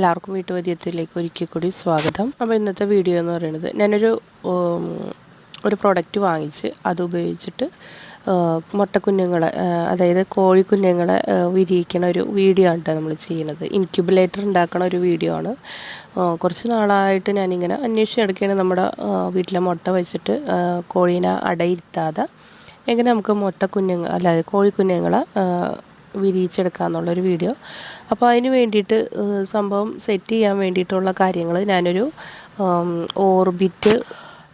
എല്ലാവർക്കും വീട്ടുപര്യത്തിലേക്ക് ഒരിക്കൽ കൂടി സ്വാഗതം. അപ്പോൾ ഇന്നത്തെ വീഡിയോ എന്ന് പറയുന്നത് ഞാനൊരു ഒരു പ്രോഡക്റ്റ് വാങ്ങിച്ച് അത് ഉപയോഗിച്ചിട്ട് മുട്ടക്കുഞ്ഞുങ്ങളെ അതായത് കോഴിക്കുഞ്ഞുങ്ങളെ വിരിയിക്കണ ഒരു വീഡിയോ ആണ് നമ്മൾ ചെയ്യുന്നത്. ഇൻക്യുബുലേറ്റർ ഉണ്ടാക്കണ ഒരു വീഡിയോ ആണ്. കുറച്ച് നാളായിട്ട് ഞാനിങ്ങനെ അന്വേഷിച്ച് എടുക്കുകയാണ്. നമ്മുടെ വീട്ടിലെ മുട്ട വെച്ചിട്ട് കോഴീനെ അടയിരുത്താതെ എങ്ങനെ നമുക്ക് മുട്ട കുഞ്ഞുങ്ങൾ അല്ല കോഴിക്കുഞ്ഞുങ്ങളെ ആ, വിരിയിച്ചെടുക്കാമെന്നുള്ളൊരു വീഡിയോ. അപ്പോൾ അതിന് വേണ്ടിയിട്ട് സംഭവം സെറ്റ് ചെയ്യാൻ വേണ്ടിയിട്ടുള്ള കാര്യങ്ങൾ ഞാനൊരു ഓർബിറ്റ്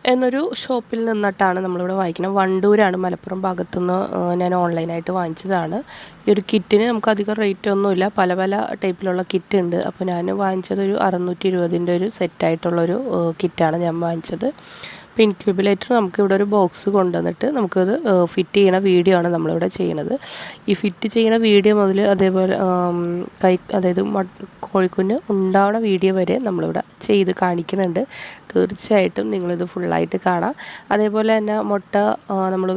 എന്നൊരു ഷോപ്പിൽ നിന്നിട്ടാണ് നമ്മളിവിടെ വാങ്ങിക്കുന്നത് വണ്ടൂരാണ് മലപ്പുറം ഭാഗത്തുനിന്ന് ഞാൻ ഓൺലൈനായിട്ട് വാങ്ങിച്ചതാണ്. ഈ ഒരു കിറ്റിന് നമുക്ക് അധികം റേറ്റ് ഒന്നുമില്ല. പല പല ടൈപ്പിലുള്ള കിറ്റ് ഉണ്ട്. അപ്പോൾ ഞാൻ വാങ്ങിച്ചത് ഒരു അറുന്നൂറ്റി ഇരുപതിന്റെ ഒരു സെറ്റായിട്ടുള്ളൊരു കിറ്റാണ് ഞാൻ വാങ്ങിച്ചത്. ഇൻക്യൂബുലേറ്റർ നമുക്ക് ഇവിടെ ഒരു ബോക്സ് കൊണ്ടുവന്നിട്ട് നമുക്കത് ഫിറ്റ് ചെയ്യുന്ന വീഡിയോ ആണ് നമ്മളിവിടെ ചെയ്യുന്നത്. ഈ ഫിറ്റ് ചെയ്യുന്ന വീഡിയോ മുതൽ അതേപോലെ കൈ അതായത് കോഴിക്കുഞ്ഞ് ഉണ്ടാവണ വീഡിയോ വരെ നമ്മളിവിടെ ചെയ്ത് കാണിക്കുന്നുണ്ട്. തീർച്ചയായിട്ടും നിങ്ങളിത് ഫുള്ളായിട്ട് കാണാം. അതേപോലെ തന്നെ മുട്ട നമ്മൾ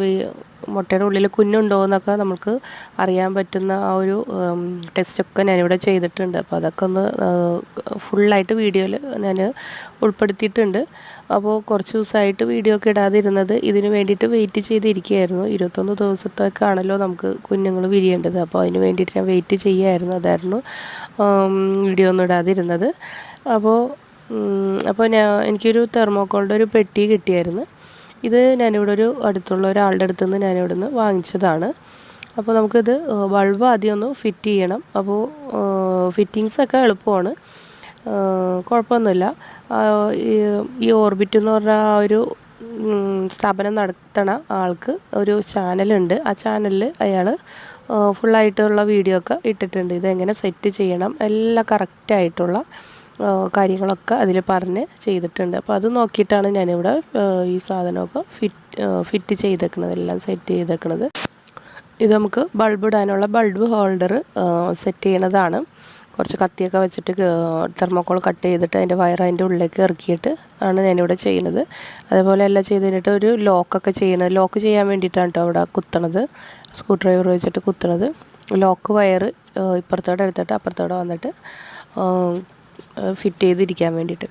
മുട്ടയുടെ ഉള്ളിൽ കുഞ്ഞുണ്ടോ എന്നൊക്കെ നമുക്ക് അറിയാൻ പറ്റുന്ന ആ ഒരു ടെസ്റ്റൊക്കെ ഞാനിവിടെ ചെയ്തിട്ടുണ്ട്. അപ്പോൾ അതൊക്കെ ഒന്ന് ഫുള്ളായിട്ട് വീഡിയോയിൽ ഞാൻ ഉൾപ്പെടുത്തിയിട്ടുണ്ട്. അപ്പോൾ കുറച്ച് ദിവസമായിട്ട് വീഡിയോ ഒക്കെ ഇടാതിരുന്നത് ഇതിന് വേണ്ടിയിട്ട് വെയിറ്റ് ചെയ്തിരിക്കുകയായിരുന്നു. ഇരുപത്തൊന്ന് ദിവസത്തേക്കാണല്ലോ നമുക്ക് കുഞ്ഞുങ്ങൾ വിരിയേണ്ടത്. അപ്പോൾ അതിന് വേണ്ടിയിട്ട് ഞാൻ വെയിറ്റ് ചെയ്യുമായിരുന്നു അതായിരുന്നു വീഡിയോ ഒന്നും ഇടാതിരുന്നത്. അപ്പോൾ അപ്പോൾ ഞാൻ എനിക്കൊരു തെർമോക്കോളിന്റെ ഒരു പെട്ടി കിട്ടിയായിരുന്നു. ഇത് ഞാനിവിടെ ഒരു അടുത്തുള്ള ഒരാളുടെ അടുത്ത് നിന്ന് ഞാനിവിടെ നിന്ന് വാങ്ങിച്ചതാണ്. അപ്പോൾ നമുക്കിത് ബൾബ് ആദ്യം ഒന്ന് ഫിറ്റ് ചെയ്യണം. അപ്പോൾ ഫിറ്റിങ്സൊക്കെ എളുപ്പമാണ്. കുഴപ്പമൊന്നുമില്ല. ഈ ഓർബിറ്റ് എന്ന് പറഞ്ഞ ആ ഒരു സ്ഥാപനം നടത്തണ ആൾക്ക് ഒരു ചാനലുണ്ട്. ആ ചാനലിൽ അയാൾ ഫുള്ളായിട്ടുള്ള വീഡിയോ ഒക്കെ ഇട്ടിട്ടുണ്ട്. ഇതെങ്ങനെ സെറ്റ് ചെയ്യണം? എല്ലാം കറക്റ്റായിട്ടുള്ള കാര്യങ്ങളൊക്കെ അതിൽ പറഞ്ഞ് ചെയ്തിട്ടുണ്ട്. അപ്പോൾ അത് നോക്കിയിട്ടാണ് ഞാനിവിടെ ഈ സാധനമൊക്കെ ഫിറ്റ് ഫിറ്റ് ചെയ്തേക്കുന്നത് എല്ലാം സെറ്റ് ചെയ്തേക്കുന്നത്. ഇത് നമുക്ക് ബൾബ് ഇടാനുള്ള ബൾബ് ഹോൾഡർ സെറ്റ് ചെയ്യണതാണ്. കുറച്ച് കത്തിയൊക്കെ വെച്ചിട്ട് തെർമോക്കോൾ കട്ട് ചെയ്തിട്ട് അതിന്റെ വയർ അതിന്റെ ഉള്ളിലേക്ക് ഇറക്കിയിട്ട് ആണ് ഞാനിവിടെ ചെയ്യുന്നത്. അതേപോലെ എല്ലാം ചെയ്ത് കഴിഞ്ഞിട്ട് ഒരു ലോക്കൊക്കെ ചെയ്യണത് ലോക്ക് ചെയ്യാൻ വേണ്ടിയിട്ടാണ് കേട്ടോ അവിടെ കുത്തണത്. സ്ക്രൂ ഡ്രൈവർ വെച്ചിട്ട് കുത്തണത്. ലോക്ക് വയർ ഇപ്പുറത്തോടെ എടുത്തിട്ട് അപ്പുറത്തോടെ വന്നിട്ട് ഫിറ്റ് ചെയ്തിരിക്കാൻ വേണ്ടിയിട്ട്.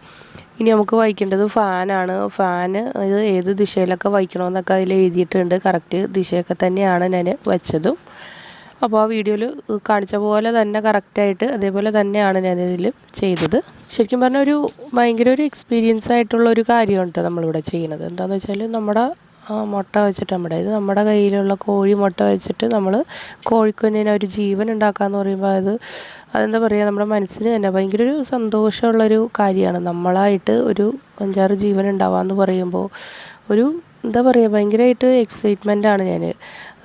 ഇനി നമുക്ക് വഹിക്കേണ്ടത് ഫാനാണ് ഫാന് ഇത് ഏത് ദിശയിലൊക്കെ വഹിക്കണമെന്നൊക്കെ അതിൽ എഴുതിയിട്ടുണ്ട്. കറക്റ്റ് ദിശയൊക്കെ തന്നെയാണ് ഞാൻ വെച്ചതും. അപ്പോൾ ആ വീഡിയോയിൽ കാണിച്ച പോലെ തന്നെ കറക്റ്റായിട്ട് അതേപോലെ തന്നെയാണ് ഞാനിതിൽ ചെയ്തത്. ശരിക്കും പറഞ്ഞാൽ ഒരു ഭയങ്കര ഒരു എക്സ്പീരിയൻസ് ആയിട്ടുള്ള ഒരു കാര്യമാണ് നമ്മളിവിടെ ചെയ്യുന്നത്. എന്താണെന്ന് വെച്ചാൽ നമ്മുടെ മുട്ട വെച്ചിട്ട് നമ്മുടെ ഇത് നമ്മുടെ കയ്യിലുള്ള കോഴി മുട്ട വെച്ചിട്ട് നമ്മൾ കോഴിക്കുഞ്ഞിനെ ഒരു ജീവൻ ഉണ്ടാക്കാന്ന് പറയുമ്പോൾ അത് അതെന്താ പറയുക നമ്മുടെ മനസ്സിന് തന്നെ ഭയങ്കര ഒരു സന്തോഷമുള്ളൊരു കാര്യമാണ്. നമ്മളായിട്ട് ഒരു അഞ്ചാറ് ജീവൻ ഉണ്ടാവുക ഉണ്ടാവാന്ന് പറയുമ്പോൾ ഒരു എന്താ പറയുക ഭയങ്കരമായിട്ട് എക്സൈറ്റ്മെന്റ് ആണ് ഞാൻ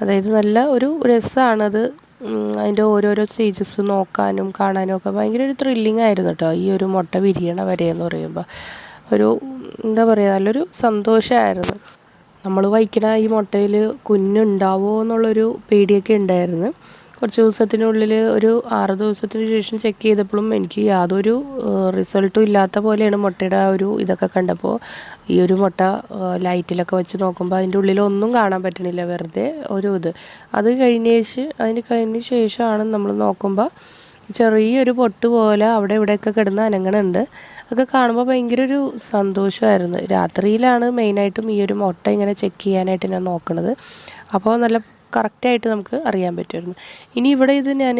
അതായത് നല്ല ഒരു രസമാണത് അതിന്റെ ഓരോരോ സ്റ്റേജസ് നോക്കാനും കാണാനും ഒക്കെ ഭയങ്കര ഒരു ത്രില്ലിംഗ് ആയിരുന്നു കേട്ടോ ഈ ഒരു മുട്ട വിരിയണ വരെ എന്ന് പറയുമ്പോൾ ഒരു എന്താ പറയുക നല്ലൊരു സന്തോഷമായിരുന്നു നമ്മൾ വയ്ക്കണ ഈ മുട്ടയിൽ കുഞ്ഞുണ്ടാവുമോ എന്നുള്ളൊരു പേടിയൊക്കെ ഉണ്ടായിരുന്നു. കുറച്ച് ദിവസത്തിനുള്ളിൽ ഒരു ആറ് ദിവസത്തിന് ശേഷം ചെക്ക് ചെയ്തപ്പോഴും എനിക്ക് യാതൊരു റിസൾട്ടും ഇല്ലാത്ത പോലെയാണ് മുട്ടയുടെ ആ ഒരു ഇതൊക്കെ കണ്ടപ്പോൾ ഈ ഒരു മുട്ട ലൈറ്റിലൊക്കെ വെച്ച് നോക്കുമ്പോൾ അതിന്റെ ഉള്ളിൽ ഒന്നും കാണാൻ പറ്റണില്ല വെറുതെ ഒരു ഇത്. അത് കഴിഞ്ഞ അതിന് കഴിഞ്ഞ ശേഷമാണ് നമ്മൾ നോക്കുമ്പോൾ ചെറിയൊരു പൊട്ട് പോലെ അവിടെ ഇവിടെയൊക്കെ കിടന്ന് അനങ്ങണുണ്ട്. അതൊക്കെ കാണുമ്പോൾ ഭയങ്കര ഒരു സന്തോഷമായിരുന്നു രാത്രിയിലാണ് മെയിനായിട്ടും ഈ ഒരു മുട്ട ഇങ്ങനെ ചെക്ക് ചെയ്യാനായിട്ട് ഞാൻ നോക്കണത്. അപ്പോൾ നല്ല കറക്റ്റായിട്ട് നമുക്ക് അറിയാൻ പറ്റുമായിരുന്നു. ഇനി ഇവിടെ ഇത് ഞാൻ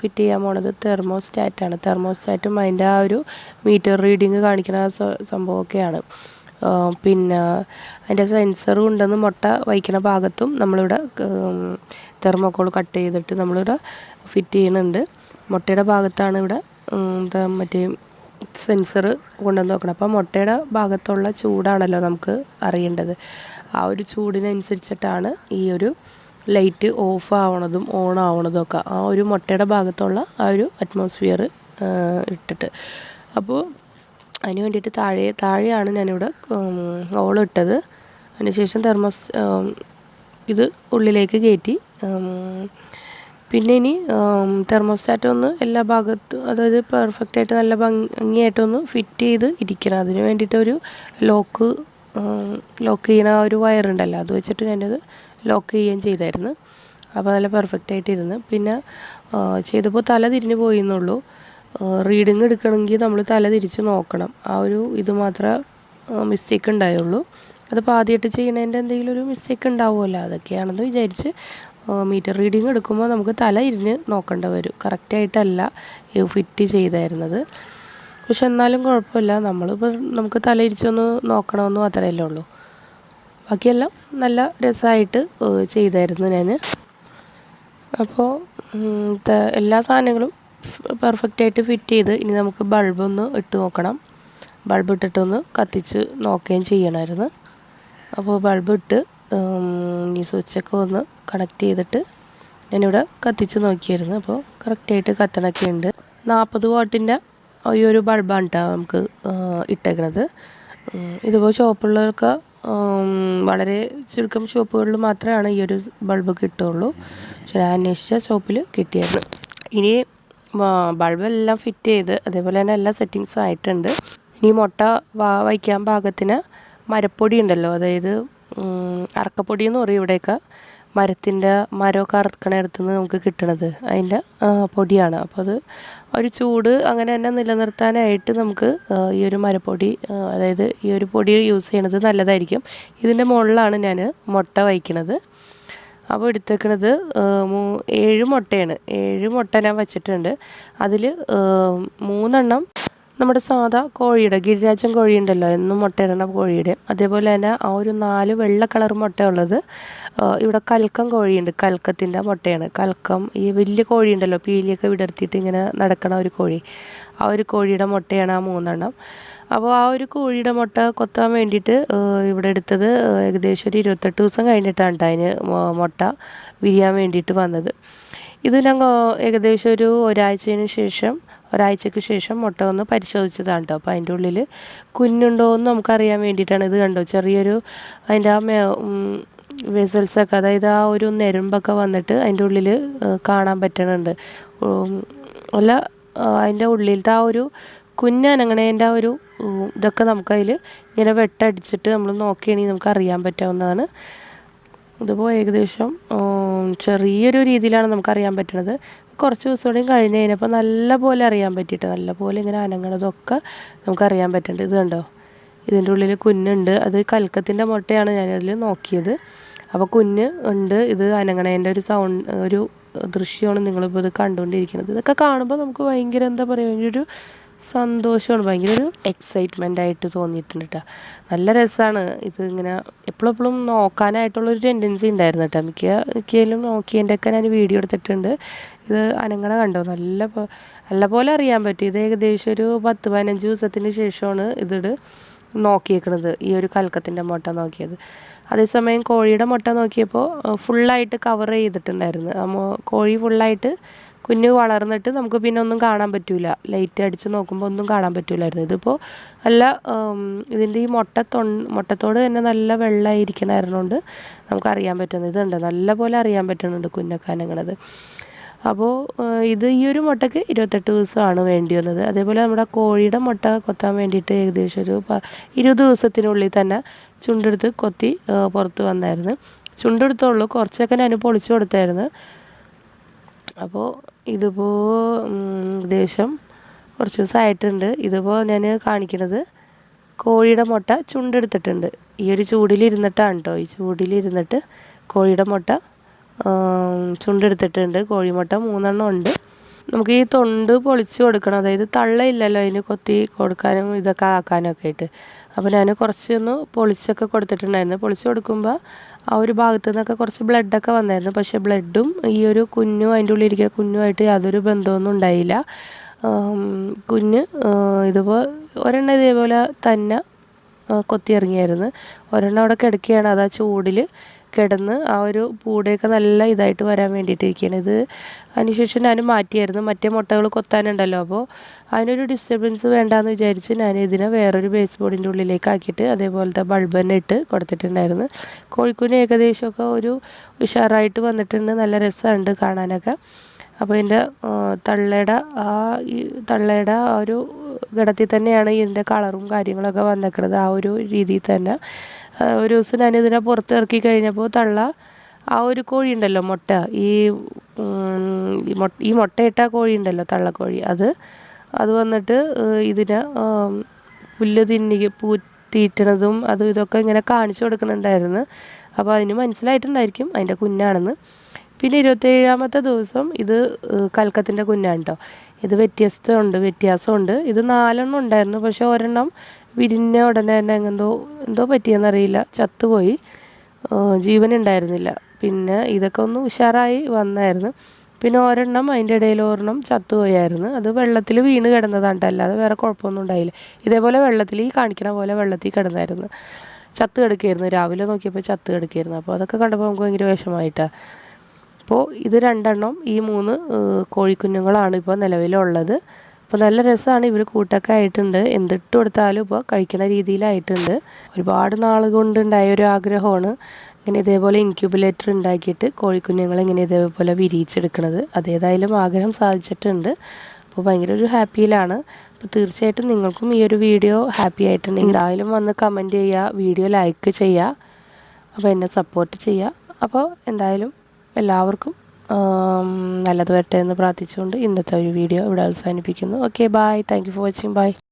ഫിറ്റ് ചെയ്യാൻ പോണത് തെർമോസ്റ്റാറ്റാണ് തെർമോസ്റ്റാറ്റും അതിന്റെ ആ ഒരു മീറ്റർ റീഡിങ് കാണിക്കുന്ന സംഭവമൊക്കെയാണ്. പിന്നെ അതിന്റെ സെൻസറും ഉണ്ടെന്ന് മുട്ട വയ്ക്കുന്ന ഭാഗത്തും നമ്മളിവിടെ തെർമോക്കോൾ കട്ട് ചെയ്തിട്ട് നമ്മളിവിടെ ഫിറ്റ് ചെയ്യുന്നുണ്ട്. മുട്ടയുടെ ഭാഗത്താണ് ഇവിടെ മറ്റേ സെൻസർ കൊണ്ടുവന്ന് നോക്കണം അപ്പോൾ മുട്ടയുടെ ഭാഗത്തുള്ള ചൂടാണല്ലോ നമുക്ക് അറിയേണ്ടത്. ആ ഒരു ചൂടിനനുസരിച്ചിട്ടാണ് ഈ ഒരു ലൈറ്റ് ഓഫ് ആവണതും ഓൺ ആവണതും ഒക്കെ ആ ഒരു മുട്ടയുടെ ഭാഗത്തുള്ള ആ ഒരു അറ്റ്മോസ്ഫിയർ ഇട്ടിട്ട്. അപ്പോൾ അതിന് വേണ്ടിയിട്ട് താഴെ താഴെയാണ് ഞാനിവിടെ ഓളിട്ടത് അതിനുശേഷം തെർമോസ് ഇത് ഉള്ളിലേക്ക് കയറ്റി പിന്നെ ഇനി തെർമോസ്റ്റാറ്റ് ഒന്ന് എല്ലാ ഭാഗത്തും അതായത് പെർഫെക്റ്റായിട്ട് നല്ല ഭംഗിയായിട്ടൊന്ന് ഫിറ്റ് ചെയ്ത് ഇരിക്കണം. അതിന് വേണ്ടിയിട്ട് ഒരു ലോക്ക് ലോക്ക് ചെയ്യുന്ന ആ ഒരു വയറുണ്ടല്ലോ അത് വെച്ചിട്ട് ഞാനത് ലോക്ക് ചെയ്യുകയും ചെയ്തായിരുന്നു. അപ്പോൾ നല്ല പെർഫെക്റ്റ് ആയിട്ട് ഇരുന്ന് പിന്നെ ചെയ്തപ്പോൾ തല തിരിഞ്ഞു പോയി എന്നുള്ളൂ. റീഡിങ് എടുക്കണമെങ്കിൽ നമ്മൾ തല തിരിച്ച് നോക്കണം. ആ ഒരു ഇത് മാത്രമേ മിസ്റ്റേക്ക് ഉണ്ടായുള്ളൂ. അതിപ്പോൾ ആദ്യമായിട്ട് ചെയ്യണതിന്റെ എന്തെങ്കിലും ഒരു മിസ്റ്റേക്ക് ഉണ്ടാവുമല്ലോ അതൊക്കെയാണെന്ന് വിചാരിച്ച് മീറ്റർ റീഡിങ് എടുക്കുമ്പോൾ നമുക്ക് തല ഇരിഞ്ഞ് നോക്കേണ്ട വരും. കറക്റ്റായിട്ടല്ല ഫിറ്റ് ചെയ്തായിരുന്നത്. പക്ഷെ എന്നാലും കുഴപ്പമില്ല. നമ്മളിപ്പോൾ നമുക്ക് തലയിരിച്ചൊന്ന് നോക്കണമെന്ന് മാത്രമല്ലേ ഉള്ളൂ. ബാക്കിയെല്ലാം നല്ല രസമായിട്ട് ചെയ്തായിരുന്നു ഞാൻ അപ്പോൾ എല്ലാ സാധനങ്ങളും പെർഫെക്റ്റായിട്ട് ഫിറ്റ് ചെയ്ത് ഇനി നമുക്ക് ബൾബൊന്ന് ഇട്ട് നോക്കണം. ബൾബ് ഇട്ടിട്ടൊന്ന് കത്തിച്ച് നോക്കുകയും ചെയ്യണമായിരുന്നു. അപ്പോൾ ബൾബ് ഇട്ട് ഈ സ്വിച്ചൊക്കെ ഒന്ന് കണക്ട് ചെയ്തിട്ട് ഞാനിവിടെ കത്തിച്ച് നോക്കിയായിരുന്നു. അപ്പോൾ കറക്റ്റായിട്ട് കത്തണൊക്കെ ഉണ്ട്. നാൽപ്പത് വാട്ടിന്റെ ഈ ഒരു ബൾബാണ് കേട്ടോ നമുക്ക് ഇട്ടേക്കണത്. ഇതുപോലെ ഷോപ്പുകളിലൊക്കെ വളരെ ചുരുക്കം ഷോപ്പുകളിൽ മാത്രമാണ് ഈ ഒരു ബൾബ് കിട്ടുള്ളൂ പക്ഷെ ഞാൻ അന്വേഷിച്ച ഷോപ്പിൽ കിട്ടിയായിരുന്നു. ഇനി ബൾബെല്ലാം ഫിറ്റ് ചെയ്ത് അതേപോലെ തന്നെ എല്ലാ സെറ്റിങ്സും ആയിട്ടുണ്ട്. ഇനി മുട്ട വയ്ക്കാൻ പാകത്തിന് മരപ്പൊടി ഉണ്ടല്ലോ. അതായത് അറക്കപ്പൊടി എന്ന് പറയും ഇവിടെയൊക്കെ. മരത്തിന്റെ മരമൊക്കെ അടുത്ത് നിന്ന് നമുക്ക് കിട്ടണത്. അതിന്റെ പൊടിയാണ്. അപ്പോൾ അത് ഒരു ചൂട് അങ്ങനെ തന്നെ നിലനിർത്താനായിട്ട് നമുക്ക് ഈ ഒരു മരപ്പൊടി അതായത് ഈ ഒരു പൊടി യൂസ് ചെയ്യണത് നല്ലതായിരിക്കും. ഇതിന്റെ മുകളിലാണ് ഞാൻ മുട്ട വയ്ക്കണത്. അപ്പോൾ എടുത്തേക്കണത് ഏഴ് മുട്ടയാണ്. ഏഴ് മുട്ട ഞാൻ വച്ചിട്ടുണ്ട്. അതിൽ മൂന്നെണ്ണം നമ്മുടെ സാധാ കോഴിയുടെ ഗിരിരാജൻ കോഴി ഉണ്ടല്ലോ എന്നും മുട്ടയിടണ കോഴിയുടെ അതേപോലെ തന്നെ ആ ഒരു നാല് വെള്ള കളർ മുട്ട ഉള്ളത് ഇവിടെ കൽക്കം കോഴിയുണ്ട്. കൽക്കത്തിന്റെ മുട്ടയാണ്. കൽക്കം ഈ വലിയ കോഴി ഉണ്ടല്ലോ പീലിയൊക്കെ വിടർത്തിയിട്ട് ഇങ്ങനെ നടക്കണ ഒരു കോഴി. ആ ഒരു കോഴിയുടെ മുട്ടയാണ് ആ മൂന്നെണ്ണം. അപ്പോൾ ആ ഒരു കോഴിയുടെ മുട്ട കൊത്താൻ വേണ്ടിയിട്ട് ഇവിടെ എടുത്തത് ഏകദേശം ഒരു ഇരുപത്തെട്ട് ദിവസം കഴിഞ്ഞിട്ടാണ് അതിന് മുട്ട വിരിയാൻ വേണ്ടിയിട്ട് വന്നത്. ഇത് ഞങ്ങൾ ഏകദേശം ഒരു ഒരാഴ്ചയിന് ശേഷം ഒരാഴ്ചയ്ക്ക് ശേഷം മുട്ട ഒന്ന് പരിശോധിച്ചതാണ് കേട്ടോ. അപ്പോൾ അതിന്റെ ഉള്ളിൽ കുഞ്ഞുണ്ടോ എന്ന് നമുക്കറിയാൻ വേണ്ടിയിട്ടാണ് ഇത് കണ്ടോ ചെറിയൊരു അതിന്റെ ആ വെസൽസൊക്കെ അതായത് ആ ഒരു നെരുമ്പൊക്കെ വന്നിട്ട് അതിന്റെ ഉള്ളിൽ കാണാൻ പറ്റണുണ്ട്. അല്ല അതിന്റെ ഉള്ളിലത്തെ ആ ഒരു കുഞ്ഞനങ്ങണേന്റെ ആ ഒരു ഇതൊക്കെ നമുക്കതിൽ ഇങ്ങനെ വെട്ടടിച്ചിട്ട് നമ്മൾ നോക്കിയാണെങ്കിൽ നമുക്ക് അറിയാൻ പറ്റാവുന്നതാണ്. ഇതിപ്പോൾ ഏകദേശം ചെറിയൊരു രീതിയിലാണ് നമുക്കറിയാൻ പറ്റുന്നത് കുറച്ച് ദിവസം കൂടി കഴിഞ്ഞ് കഴിഞ്ഞപ്പോൾ നല്ല പോലെ അറിയാൻ പറ്റിയിട്ട് നല്ല പോലെ ഇങ്ങനെ അനങ്ങണതൊക്കെ നമുക്കറിയാൻ പറ്റുന്നുണ്ട് ഇത് കണ്ടോ? ഇതിന്റെ ഉള്ളിൽ കുഞ്ഞുണ്ട്. അത് കൽക്കത്തിന്റെ മുട്ടയാണ് ഞാനതിൽ നോക്കിയത്. അപ്പോൾ കുഞ്ഞ് ഉണ്ട്. ഇത് അനങ്ങണേന്റെ ഒരു സൗണ്ട് ഒരു ദൃശ്യമാണ് നിങ്ങളിപ്പോൾ ഇത് കണ്ടുകൊണ്ടിരിക്കുന്നത് ഇതൊക്കെ കാണുമ്പോൾ നമുക്ക് ഭയങ്കര എന്താ പറയുക ഒരു സന്തോഷമാണ്. ഭയങ്കര ഒരു എക്സൈറ്റ്മെന്റ് ആയിട്ട് തോന്നിയിട്ടുണ്ട് കേട്ടോ നല്ല രസമാണ് ഇത് ഇങ്ങനെ എപ്പോഴും നോക്കാനായിട്ടുള്ളൊരു ടെൻഡൻസി ഉണ്ടായിരുന്നു കേട്ടോ മിക്ക മിക്കയിലും നോക്കിയതിന്റെയൊക്കെ ഞാൻ വീഡിയോ എടുത്തിട്ടുണ്ട്. ഇത് അനങ്ങണ കണ്ടോ? നല്ല നല്ല പോലെ അറിയാൻ പറ്റും. ഇത് ഏകദേശം ഒരു പത്ത് പതിനഞ്ച് ദിവസത്തിന് ശേഷമാണ് ഇതിട് നോക്കിയേക്കണത്. ഈ ഒരു കൽക്കത്തിന്റെ മുട്ട നോക്കിയത്. അതേസമയം കോഴിയുടെ മുട്ട നോക്കിയപ്പോൾ ഫുള്ളായിട്ട് കവർ ചെയ്തിട്ടുണ്ടായിരുന്നു. കോഴി ഫുള്ളായിട്ട് കുഞ്ഞ് വളർന്നിട്ട് നമുക്ക് പിന്നെ ഒന്നും കാണാൻ പറ്റില്ല ലൈറ്റ് അടിച്ച് നോക്കുമ്പോൾ ഒന്നും കാണാൻ പറ്റില്ലായിരുന്നു ഇതിപ്പോൾ നല്ല ഇതിന്റെ ഈ മുട്ട തൊ മുട്ടത്തോട് തന്നെ നല്ല വെള്ളമായിരിക്കണമായിരുന്നുകൊണ്ട് നമുക്ക് അറിയാൻ പറ്റുന്നത്. ഇതുണ്ട് നല്ല പോലെ അറിയാൻ പറ്റുന്നുണ്ട് കുഞ്ഞക്കാനങ്ങളത്. അപ്പോൾ ഇത് ഈ ഒരു മുട്ടയ്ക്ക് ഇരുപത്തെട്ട് ദിവസമാണ് വേണ്ടി വന്നത്. അതേപോലെ നമ്മുടെ കോഴിയുടെ മുട്ട കൊത്താൻ വേണ്ടിയിട്ട് ഏകദേശം ഒരു ഇരുപത് ദിവസത്തിനുള്ളിൽ തന്നെ ചുണ്ടെടുത്ത് കൊത്തി പുറത്ത് വന്നായിരുന്നു. ചുണ്ടെടുത്തുള്ളൂ കുറച്ചൊക്കെ ഞാൻ പൊളിച്ചു കൊടുത്തായിരുന്നു. അപ്പോൾ ഇതിപ്പോൾ ഏകദേശം കുറച്ച് ദിവസമായിട്ടുണ്ട് ഇതിപ്പോൾ ഞാൻ കാണിക്കുന്നത് കോഴിയുടെ മുട്ട ചുണ്ടെടുത്തിട്ടുണ്ട്. ഈ ഒരു ചൂടിലിരുന്നിട്ടാണ് കേട്ടോ ഈ ചൂടിലിരുന്നിട്ട് കോഴിയുടെ മുട്ട ചുണ്ടെടുത്തിട്ടുണ്ട്. കോഴിമുട്ട മൂന്നെണ്ണം ഉണ്ട്. നമുക്ക് ഈ തൊണ്ട് പൊളിച്ച് കൊടുക്കണം. അതായത് തള്ളയില്ലല്ലോ അതിന് കൊത്തി കൊടുക്കാനും ഇതൊക്കെ ആക്കാനൊക്കെ ആയിട്ട്. അപ്പോൾ ഞാൻ കുറച്ചൊന്ന് പൊളിച്ചൊക്കെ കൊടുത്തിട്ടുണ്ടായിരുന്നു. പൊളിച്ച് കൊടുക്കുമ്പോൾ ആ ഒരു ഭാഗത്തു നിന്നൊക്കെ കുറച്ച് ബ്ലഡൊക്കെ വന്നായിരുന്നു. പക്ഷേ ബ്ലഡും ഈ ഒരു കുഞ്ഞും അതിന്റെ ഉള്ളിൽ ഇരിക്കുന്ന കുഞ്ഞുമായിട്ട് യാതൊരു ബന്ധമൊന്നും ഉണ്ടായില്ല. കുഞ്ഞ് ഇതുപോലെ ഒരെണ്ണം ഇതേപോലെ തന്നെ കൊത്തിയിറങ്ങിയായിരുന്നു. ഒരെണ്ണം അവിടെ കിടക്കുകയാണ്. അത് ആ ചൂടിൽ കിടന്ന് ആ ഒരു പൂടയൊക്കെ നല്ല ഇതായിട്ട് വരാൻ വേണ്ടിയിട്ട് ഇരിക്കുകയാണ് ഇത് അതിനുശേഷം ഞാൻ മാറ്റിയായിരുന്നു. മറ്റേ മുട്ടകൾ കൊത്താനുണ്ടല്ലോ. അപ്പോൾ അതിനൊരു ഡിസ്റ്റർബൻസ് വേണ്ടാന്ന് വിചാരിച്ച് ഞാൻ ഇതിനെ വേറൊരു ബേസ് ബോർഡിന്റെ ഉള്ളിലേക്ക് ആക്കിയിട്ട് അതേപോലത്തെ ബൾബ് തന്നെ ഇട്ട് കൊടുത്തിട്ടുണ്ടായിരുന്നു. കോഴിക്കുഞ്ഞ് ഏകദേശമൊക്കെ ഒരു ഉഷാറായിട്ട് വന്നിട്ടുണ്ട്. നല്ല രസമുണ്ട് കാണാനൊക്കെ. അപ്പോൾ ഇതിന്റെ തള്ളയുടെ ആ ഈ തള്ളയുടെ ആ ഒരു ഘടത്തിൽ തന്നെയാണ് ഇതിന്റെ കളറും കാര്യങ്ങളൊക്കെ വന്നേക്കുന്നത് ആ ഒരു രീതിയിൽ തന്നെ. ഒരു ദിവസം ഞാനിതിനെ പുറത്തിറക്കി കഴിഞ്ഞപ്പോൾ തള്ള ആ ഒരു കോഴി ഉണ്ടല്ലോ മുട്ട ഈ ഈ മുട്ടയിട്ട കോഴി ഉണ്ടല്ലോ തള്ളക്കോഴി അത് അത് വന്നിട്ട് ഇതിനെ പുല്ല് തിന്നി പൂ തീറ്റണതും അതും ഇതൊക്കെ ഇങ്ങനെ കാണിച്ചു കൊടുക്കുന്നുണ്ടായിരുന്നു. അപ്പോൾ അതിന് മനസ്സിലായിട്ടുണ്ടായിരിക്കും അതിന്റെ കുഞ്ഞാണെന്ന്. പിന്നെ ഇരുപത്തേഴാമത്തെ ദിവസം ഇത് കൽക്കത്തിന്റെ കുഞ്ഞാണ് കേട്ടോ ഇത് വ്യത്യസ്തമുണ്ട് വ്യത്യാസമുണ്ട്. ഇത് നാലെണ്ണം ഉണ്ടായിരുന്നു പക്ഷേ ഒരെണ്ണം വിരിഞ്ഞ ഉടനെ തന്നെ എന്തോ എന്തോ പറ്റിയെന്നറിയില്ല. ചത്തുപോയി. ജീവനുണ്ടായിരുന്നില്ല. പിന്നെ ഇതൊക്കെ ഒന്ന് ഉഷാറായി വന്നായിരുന്നു. പിന്നെ ഒരെണ്ണം അതിന്റെ ഇടയിൽ ഒരെണ്ണം ചത്തുപോയായിരുന്നു. അത് വെള്ളത്തിൽ വീണ് കിടന്നതാണ് അല്ലാതെ വേറെ കുഴപ്പമൊന്നും ഉണ്ടായില്ല. ഇതേപോലെ വെള്ളത്തിൽ ഈ കാണിക്കണ പോലെ വെള്ളത്തിൽ കിടന്നായിരുന്നു. ചത്ത് കിടക്കുകയായിരുന്നു രാവിലെ നോക്കിയപ്പോൾ ചത്ത് കിടക്കുകയായിരുന്നു അപ്പോൾ അതൊക്കെ കണ്ടപ്പോൾ നമുക്ക് ഭയങ്കര വിഷമമായിട്ടാണ് അപ്പോൾ ഇത് രണ്ടെണ്ണം ഈ മൂന്ന് കോഴിക്കുഞ്ഞുങ്ങളാണ് ഇപ്പോൾ നിലവിലുള്ളത്. അപ്പോൾ നല്ല രസമാണ് ഇവർ കൂട്ടൊക്കെ ആയിട്ടുണ്ട്. എന്തിട്ട് കൊടുത്താലും ഇപ്പോൾ കഴിക്കുന്ന രീതിയിലായിട്ടുണ്ട്. ഒരുപാട് നാൾ കൊണ്ടുണ്ടായ ഒരു ആഗ്രഹമാണ്. ഇങ്ങനെ ഇതേപോലെ ഇൻക്യൂബുലേറ്റർ ഉണ്ടാക്കിയിട്ട് കോഴിക്കുഞ്ഞുങ്ങൾ ഇങ്ങനെ ഇതേപോലെ വിരിയിച്ചെടുക്കുന്നത് അതേതായാലും ആഗ്രഹം സാധിച്ചിട്ടുണ്ട്. അപ്പോൾ ഭയങ്കര ഒരു ഹാപ്പിയിലാണ്. അപ്പോൾ തീർച്ചയായിട്ടും നിങ്ങൾക്കും ഈ ഒരു വീഡിയോ ഹാപ്പി ആയിട്ടുണ്ടെങ്കിൽ എന്തായാലും വന്ന് കമന്റ് ചെയ്യുക വീഡിയോ ലൈക്ക് ചെയ്യുക. അപ്പോൾ എന്നെ സപ്പോർട്ട് ചെയ്യുക. അപ്പോൾ എന്തായാലും എല്ലാവർക്കും നല്ലത് വരട്ടെ എന്ന് പ്രാർത്ഥിച്ചുകൊണ്ട് ഇന്നത്തെ ഒരു വീഡിയോ ഇവിടെ അവസാനിപ്പിക്കുന്നു. Okay bye thank you for watching bye